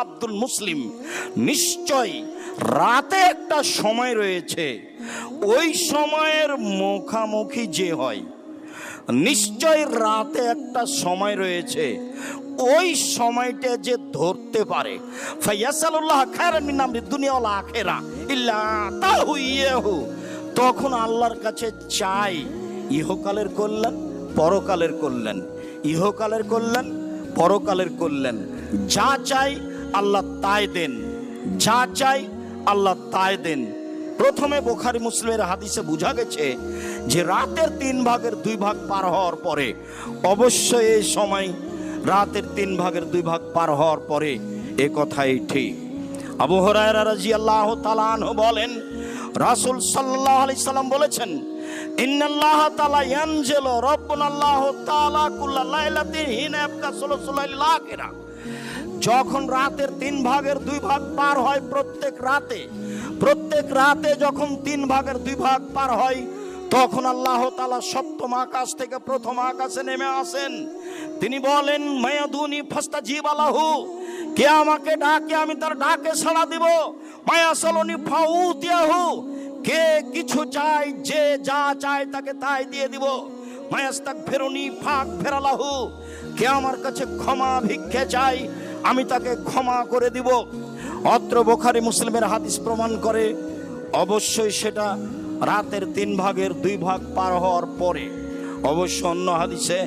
আব্দুল মুসলিম। নিশ্চয় রাতে একটা সময় রয়েছে, ওই সময়ের মুখামুখি যে হয়, নিশ্চয় রাতে একটা সময় রয়েছে, ওই সময়টা যে ধরতে পারে। মিন তখন আল্লাহর কাছে চাই, ইহকালের কল্যাণ, পরকালের কল্যাণ। ইহকালের কল্যাণ, পরকালের কল্যাণ। যা চাই আল্লাহ তাই দেন। যা চাই আল্লাহ তাই দেন। প্রথমে বোখারি মুসলিমের হাদিসে বোঝা গেছে যে রাতের তিন ভাগের দুই ভাগ পার হওয়ার পরে অবশ্যই এই সময় রাতের তিন ভাগের দুই ভাগ পার হওয়ার পরে এ কথাই ঠিক। আবু হরায়রা তাআলা আনহু বলেন, রাসূল সাল্লাহ আলাইহি সাল্লাম বলেছেন যখন রাতের তিন ভাগের দুই ভাগ পার হয় প্রত্যেক রাতে প্রত্যেক রাতে যখন তিন ভাগের দুই ভাগ পার হয়, তখন আল্লাহ তালা সপ্তম আকাশ থেকে প্রথম আকাশে নেমে আসেন। তিনি বলেন, মায়াদুনি ফাস্তা জীব আলাহু কে আমাকে ডাকে আমি তার ডাকে সাড়া দিব। মায়া সলনি ফাউতিয়াহু কে কিছু চাই যে যা চায় তাকে তাই দিয়ে দিব। মায়াস্তাক ফেরুনি, ফাঁক ফেরালাহু, কে আমার কাছে ক্ষমা ভিক্ষে চাই আমি তাকে ক্ষমা করে দিব। অত্র বোখারি মুসলিমের হাদিস প্রমাণ করে, অবশ্যই সেটা রাতের তিন ভাগের দুই ভাগ পার হওয়ার পরে। অবশ্য অন্য হাদিসে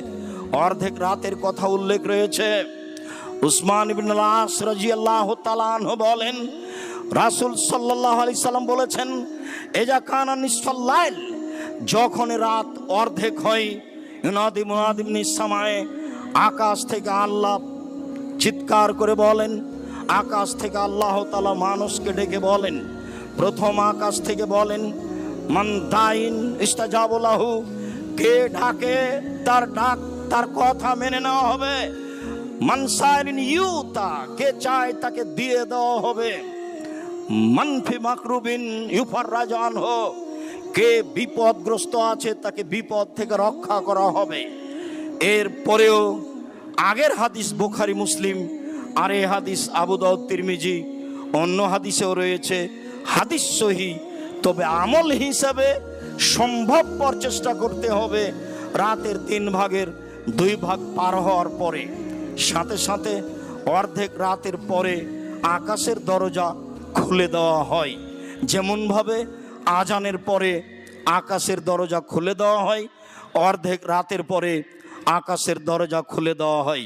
অর্ধেক রাতের কথা উল্লেখ রয়েছে। উসমান ইবিন রাজিয়াল্লাহ তালাহ বলেন রাসূল সাল্লাল্লাহু আলাইহি সাল্লাম বলেছেন, এজা কানা নিসফাল্লাইল যখন রাত অর্ধেক হয়, ইনাদি মুনাদিম নিসামায় আকাশ থেকে আল্লাহ চিৎকার করে বলেন, আকাশ থেকে আল্লাহ তালা মানুষকে ডেকে বলেন, প্রথম আকাশ থেকে বলেন, মান দাইন ইস্তাজাবুলাহু কে ডাকে, তার ডাক, তার কথা মেনে নেওয়া হবে। মানসাইরিন ইউতা কে চায় তাকে দিয়ে দেওয়া হবে। মানফি মাকরুবিন ইউফার রাজান হো। কে বিপদগ্রস্ত আছে তাকে বিপদ থেকে রক্ষা করা হবে। এর পরেও আগের হাদিস বুখারি, মুসলিম, আর এ হাদিস আবু দাউদ, তিরমিজি, অন্য হাদিসেও রয়েছে। হাদিস সহি, তবে আমল হিসাবে সম্ভবপর চেষ্টা করতে হবে রাতের তিন ভাগের দুই ভাগ পার হওয়ার পরে। সাথে সাথে অর্ধেক রাতের পরে আকাশের দরজা খুলে দেওয়া হয়। যেমনভাবে আজানের পরে আকাশের দরজা খুলে দেওয়া হয়, অর্ধেক রাতের পরে আকাশের দরজা খুলে দেওয়া হয়।